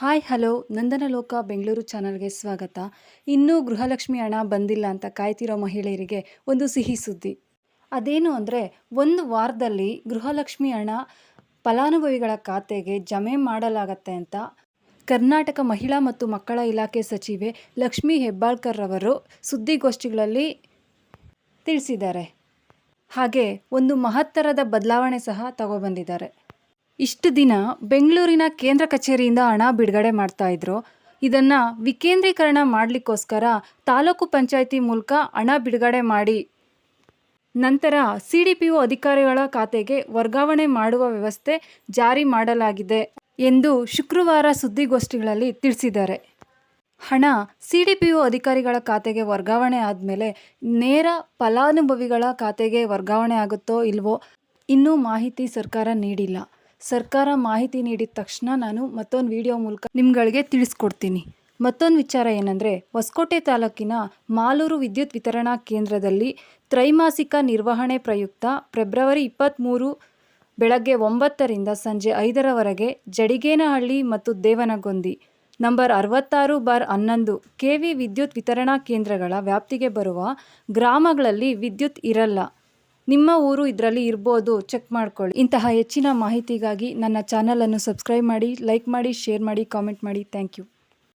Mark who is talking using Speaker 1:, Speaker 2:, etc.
Speaker 1: Hi, hello. ನಂದನಲೋಕ Bengaluru ಚಾನಲ್ಗೆ ಸ್ವಾಗತ. ಇನ್ನೂ ಗೃಹಲಕ್ಷ್ಮಿ ಹಣ ಬಂದಿಲ್ಲ ಅಂತ ಕಾಯ್ತಿರೋ ಮಹಿಳೆಯರಿಗೆ ಒಂದು ಸಿಹಿ ಸುದ್ದಿ. ಅದೇನು ಅಂದರೆ, ಒಂದು ವಾರದಲ್ಲಿ ಗೃಹಲಕ್ಷ್ಮಿ ಹಣ ಫಲಾನುಭವಿಗಳ ಖಾತೆಗೆ ಜಮೆ ಮಾಡಲಾಗತ್ತೆ ಅಂತ ಕರ್ನಾಟಕ ಮಹಿಳಾ ಮತ್ತು ಮಕ್ಕಳ ಇಲಾಖೆ ಸಚಿವೆ ಲಕ್ಷ್ಮೀ ಹೆಬ್ಬಾಳ್ಕರ್ ಅವರು ಸುದ್ದಿಗೋಷ್ಠಿಗಳಲ್ಲಿ ತಿಳಿಸಿದ್ದಾರೆ. ಹಾಗೆ ಒಂದು ಮಹತ್ತರದ ಬದಲಾವಣೆ ಸಹ ತಗೊಬಂದಿದ್ದಾರೆ. ಇಷ್ಟು ದಿನ ಬೆಂಗಳೂರಿನ ಕೇಂದ್ರ ಕಚೇರಿಯಿಂದ ಹಣ ಬಿಡುಗಡೆ ಮಾಡ್ತಾ ಇದ್ರು. ಇದನ್ನು ವಿಕೇಂದ್ರೀಕರಣ ಮಾಡಲಿಕ್ಕೋಸ್ಕರ ತಾಲೂಕು ಪಂಚಾಯಿತಿ ಮೂಲಕ ಹಣ ಬಿಡುಗಡೆ ಮಾಡಿ. ನಂತರ ಸಿ ಡಿ ಪಿ ಒ ಅಧಿಕಾರಿಗಳ ಖಾತೆಗೆ ವರ್ಗಾವಣೆ ಮಾಡುವ ವ್ಯವಸ್ಥೆ ಜಾರಿ ಮಾಡಲಾಗಿದೆ ಎಂದು ಶುಕ್ರವಾರ ಸುದ್ದಿಗೋಷ್ಠಿಗಳಲ್ಲಿ ತಿಳಿಸಿದ್ದಾರೆ. ಹಣ ಸಿ ಡಿ ಪಿ ಒ ಅಧಿಕಾರಿಗಳ ಖಾತೆಗೆ ವರ್ಗಾವಣೆ ಆದಮೇಲೆ ನೇರ ಫಲಾನುಭವಿಗಳ ಖಾತೆಗೆ ವರ್ಗಾವಣೆ ಆಗುತ್ತೋ ಇಲ್ವೋ ಇನ್ನೂ ಮಾಹಿತಿ ಸರ್ಕಾರ ನೀಡಿಲ್ಲ. ಸರ್ಕಾರ ಮಾಹಿತಿ ನೀಡಿದ ತಕ್ಷಣ ನಾನು ಮತ್ತೊಂದು ವಿಡಿಯೋ ಮೂಲಕ ನಿಮ್ಗಳಿಗೆ ತಿಳಿಸ್ಕೊಡ್ತೀನಿ. ಮತ್ತೊಂದು ವಿಚಾರ ಏನಂದರೆ, ಹೊಸಕೋಟೆ ತಾಲೂಕಿನ ಮಾಲೂರು ವಿದ್ಯುತ್ ವಿತರಣಾ ಕೇಂದ್ರದಲ್ಲಿ ತ್ರೈಮಾಸಿಕ ನಿರ್ವಹಣೆ ಪ್ರಯುಕ್ತ ಫೆಬ್ರವರಿ ಇಪ್ಪತ್ತ್ಮೂರು ಬೆಳಗ್ಗೆ ಒಂಬತ್ತರಿಂದ ಸಂಜೆ ಐದರವರೆಗೆ ಜಡಿಗೇನಹಳ್ಳಿ ಮತ್ತು ದೇವನಗೊಂದಿ, ನಂಬರ್ ಅರವತ್ತಾರು ಬಾರ್ ಹನ್ನೊಂದು ಕೆ ವಿ ವಿದ್ಯುತ್ ವಿತರಣಾ ಕೇಂದ್ರಗಳ ವ್ಯಾಪ್ತಿಗೆ ಬರುವ ಗ್ರಾಮಗಳಲ್ಲಿ ವಿದ್ಯುತ್ ಇರಲ್ಲ. ನಿಮ್ಮ ಊರು ಇದರಲ್ಲಿ ಇರ್ಬೋದು ಚೆಕ್ ಮಾಡ್ಕೊಳ್ಳಿ. ಇಂತಹ ಹೆಚ್ಚಿನ ಮಾಹಿತಿಗಾಗಿ ನನ್ನ ಚಾನಲನ್ನು ಸಬ್ಸ್ಕ್ರೈಬ್ ಮಾಡಿ ಲೈಕ್ ಮಾಡಿ ಶೇರ್ ಮಾಡಿ ಕಾಮೆಂಟ್ ಮಾಡಿ. Thank you